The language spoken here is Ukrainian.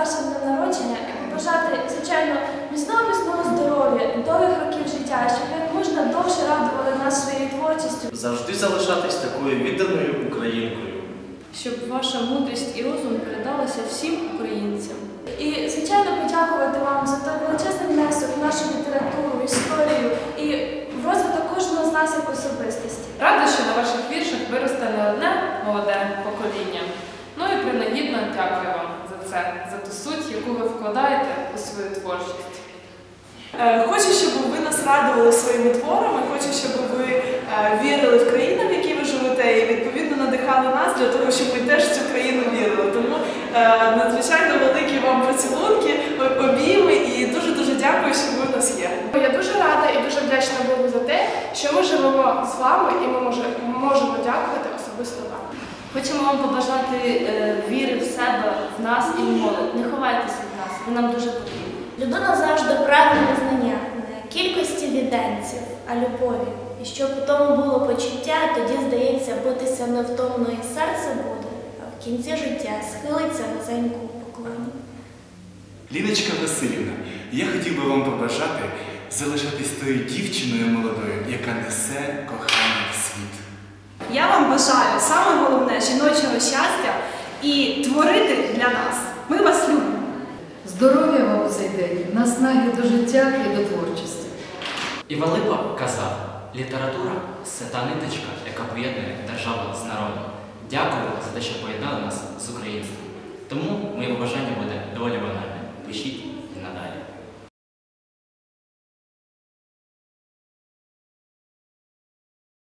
вашим днем народження і побажати, звичайно, міцного міцного здоров'я, довгих років життя, щоб як можна довше радували нас своєю творчістю. Завжди залишатись такою відданою українкою. щоб ваша мудрість і розум передалися всім українцям. І, звичайно, подякувати вам за той величезний внесок в нашу літературу, історію і в розвиток кожного з нас як особистості. Рада, що на ваших віршах виросте не одне молоде покоління. Ну і принагідно дякую вам за це, за ту суть, яку ви вкладаєте у свою творчість. Е, Хочу, щоб ви нас радували своїми творами, хочу, щоб ви е, вірили в країну, в якій ви живете, і відповідно надихали нас для того, щоб ми теж в цю країну вірили. Тому е, надзвичайно великі вам поцілунки, обійми і дуже дуже дякую, що ви у нас є. Я дуже рада і дуже вдячна Богу за те, що ми живемо з вами і ми можемо дякувати особисто вам. Хочемо вам побажати е, віри в себе, в нас і в молодь. Не ховайтеся від нас, ви нам дуже потрібні. Людина завжди прагне знання, не кількості віденців, а любові. І щоб у тому було почуття, тоді, здається, битися невтомно і серце буде, а в кінці життя схилиться низенько у поклоні. Ліночка Васильівна, я хотів би вам побажати залишатись тою дівчиною молодою, яка несе кохання в світ. Я вам бажаю саме головне жіночого щастя і творити для нас. Ми вас любимо. Здоров'я вам у цей день, наснаги до життя і до творчості. І Валипа казав, література це та ниточка, яка поєднує державу з народом. Дякую за те, що поєднали нас з українством. Тому моє побажання буде доволі банальне. Пишіть